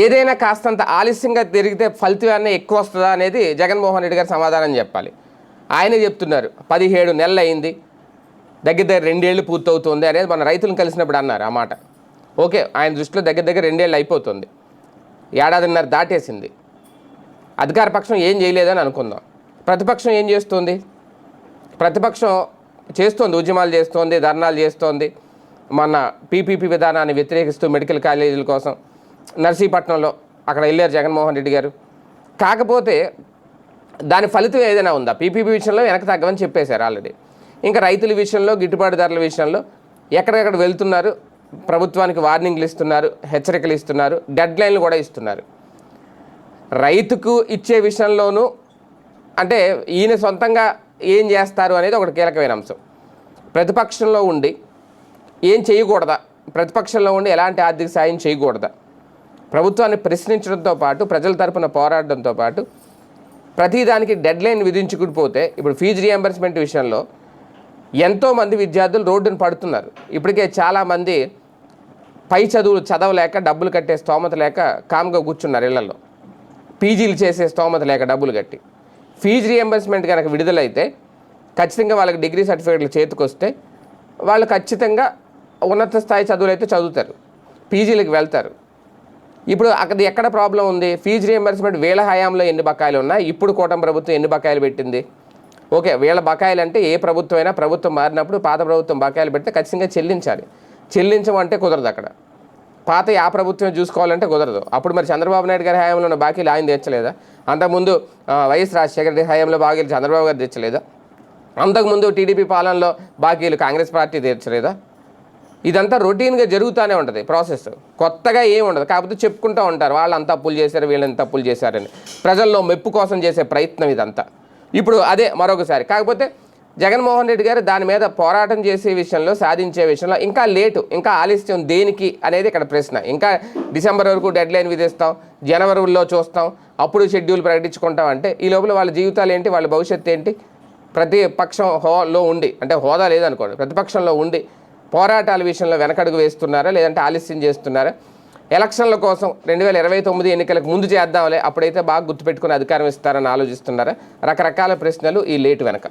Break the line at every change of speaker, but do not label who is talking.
ఏదైనా కాస్తంత ఆలస్యంగా తిరిగితే ఫలితం ఎక్కువ వస్తుందా అనేది జగన్మోహన్ రెడ్డి గారు సమాధానం చెప్పాలి. ఆయనే చెప్తున్నారు పదిహేడు నెలలు అయింది దగ్గర దగ్గర రెండేళ్ళు పూర్తవుతుంది అనేది మన రైతులను కలిసినప్పుడు అన్నారు ఆ మాట. ఓకే ఆయన దృష్టిలో దగ్గర దగ్గర రెండేళ్ళు అయిపోతుంది. ఏడాదిన్నర దాటేసింది. అధికార పక్షం ఏం చేయలేదని అనుకుందాం. ప్రతిపక్షం ఏం చేస్తుంది? ప్రతిపక్షం చేస్తోంది ఉద్యమాలు చేస్తోంది ధర్నాలు చేస్తోంది. మన పీపీపీ విధానాన్ని వ్యతిరేకిస్తూ మెడికల్ కాలేజీల కోసం నర్సీపట్నంలో అక్కడ వెళ్ళారు జగన్మోహన్ రెడ్డి గారు. కాకపోతే దాని ఫలితం ఏదైనా ఉందా? పీపీపీ విషయంలో వెనక తగ్గమని చెప్పేశారు ఆల్రెడీ. ఇంకా రైతుల విషయంలో గిట్టుబాటు ధరల విషయంలో ఎక్కడెక్కడ వెళ్తున్నారు? ప్రభుత్వానికి వార్నింగ్లు ఇస్తున్నారు హెచ్చరికలు ఇస్తున్నారు డెడ్ లైన్లు కూడా ఇస్తున్నారు. రైతుకు ఇచ్చే విషయంలోనూ అంటే ఈయన సొంతంగా ఏం చేస్తారు అనేది ఒకటి కీలకమైన అంశం. ప్రతిపక్షంలో ఉండి ఏం చేయకూడదా? ప్రతిపక్షంలో ఉండి ఎలాంటి ఆర్థిక సాయం చేయకూడదా? ప్రభుత్వాన్ని ప్రశ్నించడంతో పాటు ప్రజల తరపున పోరాడడంతో పాటు ప్రతిదానికి డెడ్ లైన్ విధించుకుని పోతే ఇప్పుడు ఫీజు రియంబర్స్మెంట్ విషయంలో ఎంతోమంది విద్యార్థులు రోడ్డును పడుతున్నారు. ఇప్పటికే చాలామంది పై చదువులు చదవలేక డబ్బులు కట్టే స్తోమత లేక కామ్గా కూర్చున్నారు ఇళ్ళలో. పీజీలు చేసే స్తోమత లేక డబ్బులు కట్టి. ఫీజు రియంబర్స్మెంట్ కనుక విడుదలైతే ఖచ్చితంగా వాళ్ళకి డిగ్రీ సర్టిఫికేట్లు చేతికొస్తే వాళ్ళు ఖచ్చితంగా ఉన్నత స్థాయి చదువులు అయితే చదువుతారు. పీజీలకు వెళ్తారు. ఇప్పుడు అక్కడ ఎక్కడ ప్రాబ్లం ఉంది? ఫీజు రియంబర్స్మెంట్ వీళ్ళ హయాంలో ఎన్ని బకాయిలు ఉన్నాయి? ఇప్పుడు కూటమి ప్రభుత్వం ఎన్ని బకాయిలు పెట్టింది? ఓకే వీళ్ళ బకాయిలు అంటే ఏ ప్రభుత్వం అయినా ప్రభుత్వం మారినప్పుడు పాత ప్రభుత్వం బకాయిలు పెడితే ఖచ్చితంగా చెల్లించాలి. చెల్లించమంటే కుదరదు అక్కడ. పాత ఆ ప్రభుత్వం చూసుకోవాలంటే కుదరదు. అప్పుడు మరి చంద్రబాబు నాయుడు గారి హయాంలో ఉన్న బాకీలు ఆయన తెచ్చలేదా? అంతకుముందు వైఎస్ రాజశేఖర రెడ్డి హయాంలో బాకీలు చంద్రబాబు గారు తెచ్చలేదా? అంతకుముందు టీడీపీ పాలనలో బాకీలు కాంగ్రెస్ పార్టీ తీర్చలేదా ఇదంతా రొటీన్గా జరుగుతూనే ఉంటుంది ప్రాసెస్. కొత్తగా ఏం ఉండదు. కాకపోతే చెప్పుకుంటూ ఉంటారు వాళ్ళు అంత అప్పులు చేశారు వీళ్ళంత అప్పులు చేశారని. ప్రజల్లో మెప్పు కోసం చేసే ప్రయత్నం ఇదంతా. ఇప్పుడు అదే మరొకసారి. కాకపోతే జగన్మోహన్ రెడ్డి గారు దాని మీద పోరాటం చేసే విషయంలో సాధించే విషయంలో ఇంకా లేటు ఇంకా ఆలస్యం దేనికి అనేది ఇక్కడ ప్రశ్న. ఇంకా డిసెంబర్ వరకు డెడ్ లైన్ విధిస్తాం జనవరిలో చూస్తాం అప్పుడు షెడ్యూల్ ప్రకటించుకుంటాం అంటే ఈ లోపల వాళ్ళ జీవితాలు ఏంటి వాళ్ళ భవిష్యత్తు ఏంటి? ప్రతిపక్షం హోలో ఉండి అంటే హోదా లేదనుకోండి ప్రతిపక్షంలో ఉండి పోరాటాల విషయంలో వెనకడుగు వేస్తున్నారా? లేదంటే ఆలస్యం చేస్తున్నారా? ఎలక్షన్ల కోసం రెండు వేల ఇరవై తొమ్మిది ఎన్నికలకు ముందు చేద్దాంలే అప్పుడైతే బాగా గుర్తుపెట్టుకుని అధికారం ఇస్తారని ఆలోచిస్తున్నారా? రకరకాల ప్రశ్నలు ఈ లేటు వెనక.